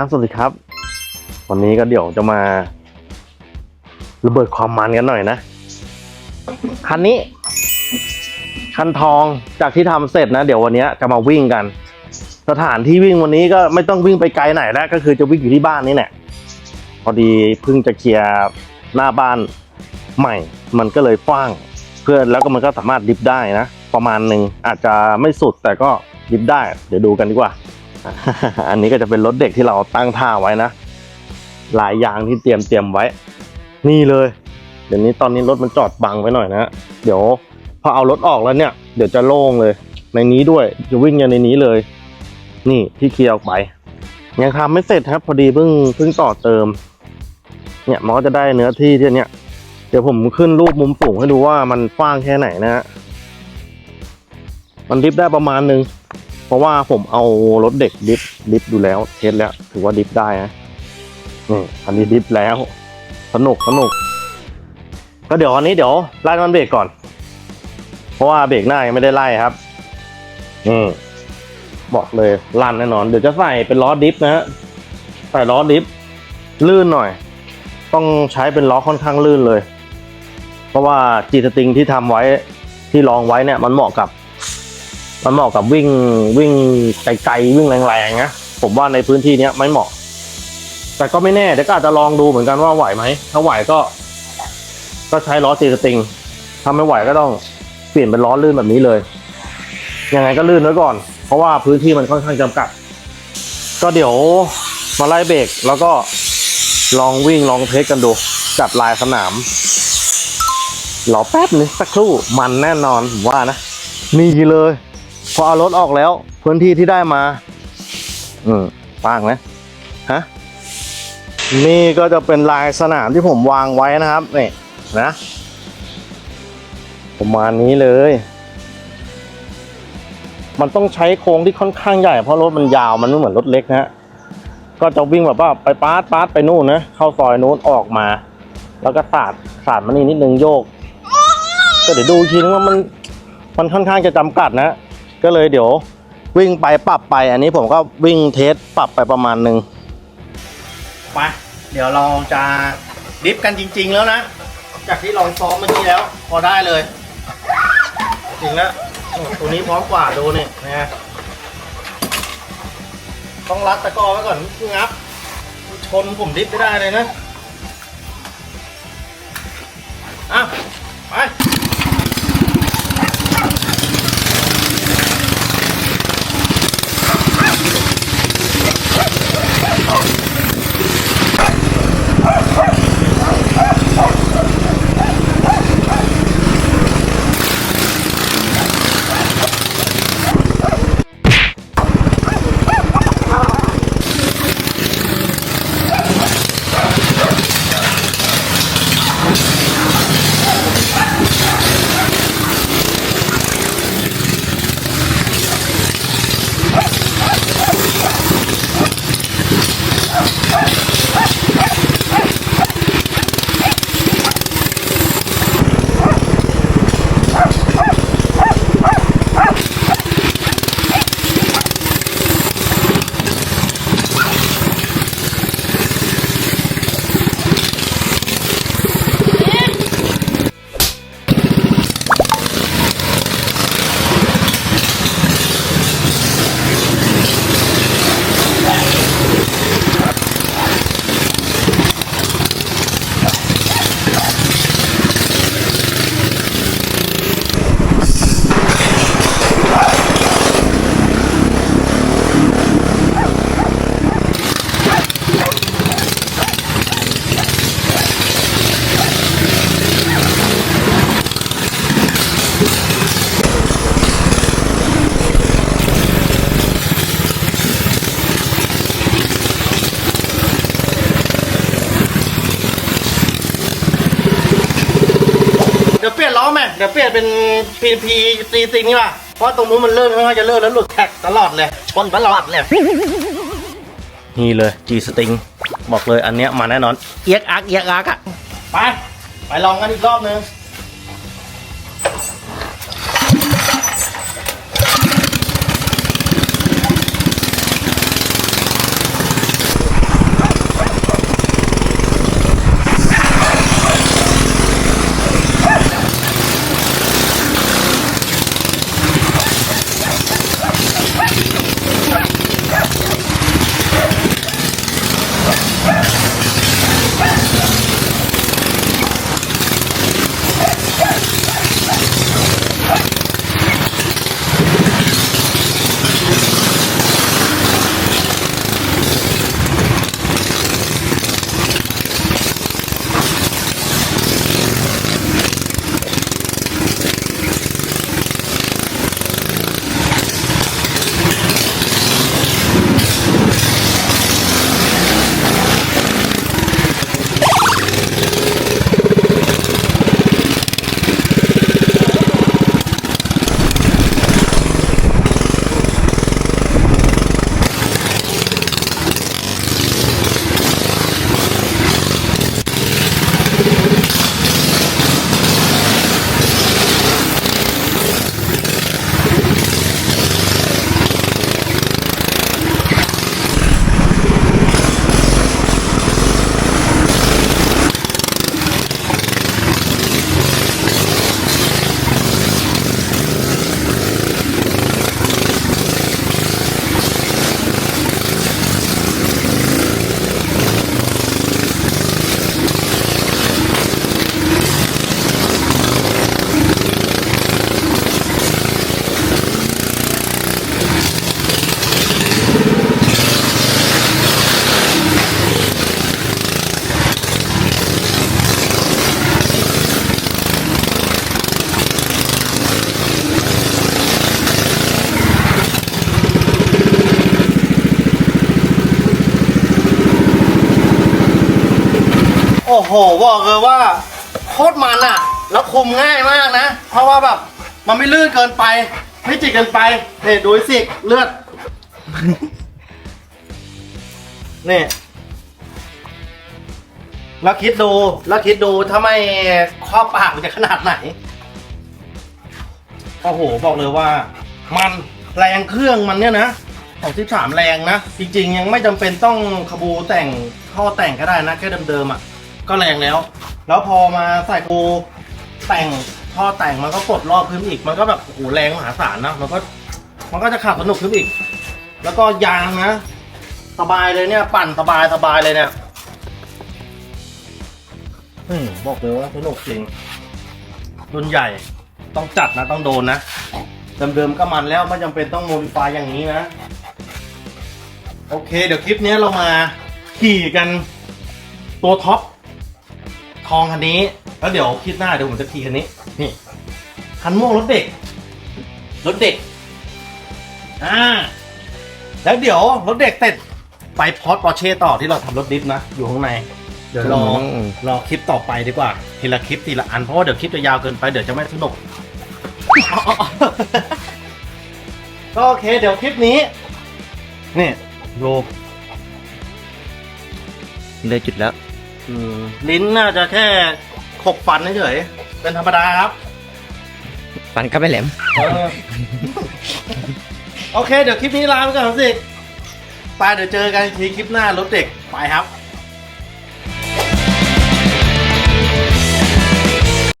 ับสวัสดีครับ วันนี้ก็เดี๋ยวจะมาระเบิดความมันกันหน่อยนะ คันนี้ คันทองจากที่ทำเสร็จนะ เดี๋ยววันนี้จะมาวิ่งกัน สถานที่วิ่งวันนี้ก็ไม่ต้องวิ่งไปไกลไหนแล้วก็คือจะวิ่งอยู่ที่บ้านนี่แหละพอดีเพิ่งจะเคลียร์หน้าบ้านใหม่ มันก็เลยฟ้าง เพื่อแล้วก็มันก็สามารถดิฟได้นะ ประมาณหนึ่งอาจจะไม่สุดแต่ก็ดิฟได้ เดี๋ยวดูกันดีกว่า อันนี้ก็จะเป็นรถเด็กที่เราตั้งท่าไว้นะ หลายอย่างที่เตรียมเตรียมไว้ นี่เลย เดี๋ยวนี้ตอนนี้รถมันจอดบังไว้หน่อยนะเดี๋ยวพอเอารถออกแล้วเนี่ย เดี๋ยวจะโล่งเลย ในนี้ด้วยจะวิ่งยันในนี้เลย นี่ที่เคลียร์ออกไป ยังทำไม่เสร็จครับ พอดีเพิ่งเพิ่งต่อเติม เนี่ยมันก็จะได้เนื้อที่ที่เนี้ยเดี๋ยวผมขึ้นรูปมุมสูงให้ดูว่ามันกว้างแค่ไหนนะฮะมันดิฟได้ประมาณนึง เพราะว่าผมเอารถเด็กดิฟดิฟดูแล้วเทสแล้ว ถือว่าดิฟได้นะนี่อันนี้ดิฟแล้ว สนุกสนุก ก็เดี๋ยวอันนี้เดี๋ยวไล่น้ำมันเบรกก่อน เพราะว่าเบรกหน้ายังไม่ได้ไล่ครับ อืมบอกเลยลั่นแน่นอน เดี๋ยวจะใส่เป็นล้อดิฟนะฮะใส่ล้อดิฟลื่นหน่อย ต้องใช้เป็นล้อค่อนข้างลื่นเลย เพราะว่าจีสติงที่ทำไว้ที่ลองไว้เนี่ยมันเหมาะกับ มันเหมาะกับวิ่งวิ่งไกลๆวิ่งแรงๆนะผมว่าในพื้นที่เนี้ยไม่เหมาะ แต่ก็ไม่แน่เดี๋ยวก็อาจจะลองดูเหมือนกันว่าไหวไหมถ้าไหวก็ ก็ใช้ล้อจีสติงถ้าไม่ไหวก็ต้องเปลี่ยนเป็นล้อลื่นแบบนี้เลยยังไงก็ลื่นไว้ก่อน เพราะว่าพื้นที่มันค่อนข้างจำกัด ก็เดี๋ยวมาไล่เบรกแล้วก็ลองวิ่งลองเทสกันดูจัดลายสนามรอแป๊บนึงสักครู่มันแน่นอนผมว่านะนี่เลย พอเอารถออกแล้ว พื้นที่ที่ได้มา อืมป้างไหมฮะนี่ก็จะเป็นลายสนามที่ผมวางไว้นะครับนี่นะประมาณนี้เลย มันต้องใช้โครงที่ค่อนข้างใหญ่เพราะรถมันยาวมันไม่เหมือนรถเล็กนะฮะก็จะวิ่งแบบว่าไปปาร์ตปาร์ตไปนู่นนะเข้าซอยนู้นออกมา แล้วก็สาดสาดมันนี่นิดนึงโยก ก็เดี๋ยวดูทีนึงว่ามันมันค่อนข้างจะจำกัดนะ ก็เลยเดี๋ยววิ่งไปปรับไป อันนี้ผมก็วิ่งเทสปรับไปประมาณหนึ่งไปเดี๋ยวเราจะดิฟกันจริง ๆ แล้วนะ จากที่ลองซ้อมเมื่อกี้แล้ว พอได้เลย จริงแล้วตัวนี้พร้อมกว่าดูนี่นะฮะต้องรัดตะกอไว้ก่อนงับชนผมดิฟไม่ได้เลยนะอะ เดี๋ยวเปลี่ยนล้อไหมเดี๋ยวเปลี่ยนเป็น PP ตีสิงนี่ป่ะเพราะตรงนู้นมันเลื่อนค่อนข้างจะเลื่อนแล้วหลุดแท็กตลอดเลยชนตลอดเลยนี่เลย G String บอกเลยอันเนี้ยมาแน่นอน เอียกอักเอียกอักอะไป ไปลองกันอีกรอบนึง อ้โหบอกเลยว่าโคตรมันอะแล้วคุมง่ายมากนะ เพราะว่าแบบมันไม่ลื่นเกินไป ไม่จิกเกินไปเนี่ดูสิเลือดนี่แล้วคิดดูแล้วคิดดูถ้าไม่ครอบปากมันจะขนาดไหนโอ้โหบอกเลยว่า มันแรงเครื่องมันเนี่ยนะของ13แรงนะ จริง ๆ ยังไม่จำเป็นต้องขบูแต่งท่อแต่งก็ได้นะ แค่เดิมๆอะ ก็แรงแล้ว แล้วพอมาใส่ขบูแต่งท่อแต่งมันก็ปลดรอบขึ้นอีก มันก็แบบโอ้โหแรงมหาศาลนะมันก็มันก็จะขับสนุกขึ้นอีก แล้วก็ยางนะสบายเลยเนี่ย ปั่นสบายสบายเลยเนี่ยอืมบอกเลยว่าสนุกจริงรุ่นใหญ่ต้องจัดนะต้องโดนนะเดิมๆก็มันแล้วไม่จำเป็นต้องโมดิฟายอย่างนี้นะ โอเค เดี๋ยวคลิปนี้เรามาขี่กันตัวท็อป ทองคันนี้ แล้วเดี๋ยวคลิปหน้าเดี๋ยวผมจะขี่คันนี้ นี่คันม่วงรถเด็ก รถเด็ก อ่า แล้วเดี๋ยวรถเด็กเสร็จไปพอดปอร์เช่ต่อที่เราทำรถดิฟนะ อยู่ข้างใน เดี๋ยวรออืม รอคลิปต่อไปดีกว่า ทีละคลิปทีละอัน เพราะว่าเดี๋ยวคลิปจะยาวเกินไปเดี๋ยวจะไม่สนุกก็โอเค เดี๋ยวคลิปนี้ นี่ดู เลยจุดแล้วอืม ลิ้นน่าจะแค่ขบฟันเฉยๆเป็นธรรมดาครับฟันก็ไม่แหลม เออโอเค เดี๋ยวคลิปนี้ลาไปก่อนสิไปเดี๋ยวเจอกันอีกทีคลิปหน้ารถเด็กไปครับ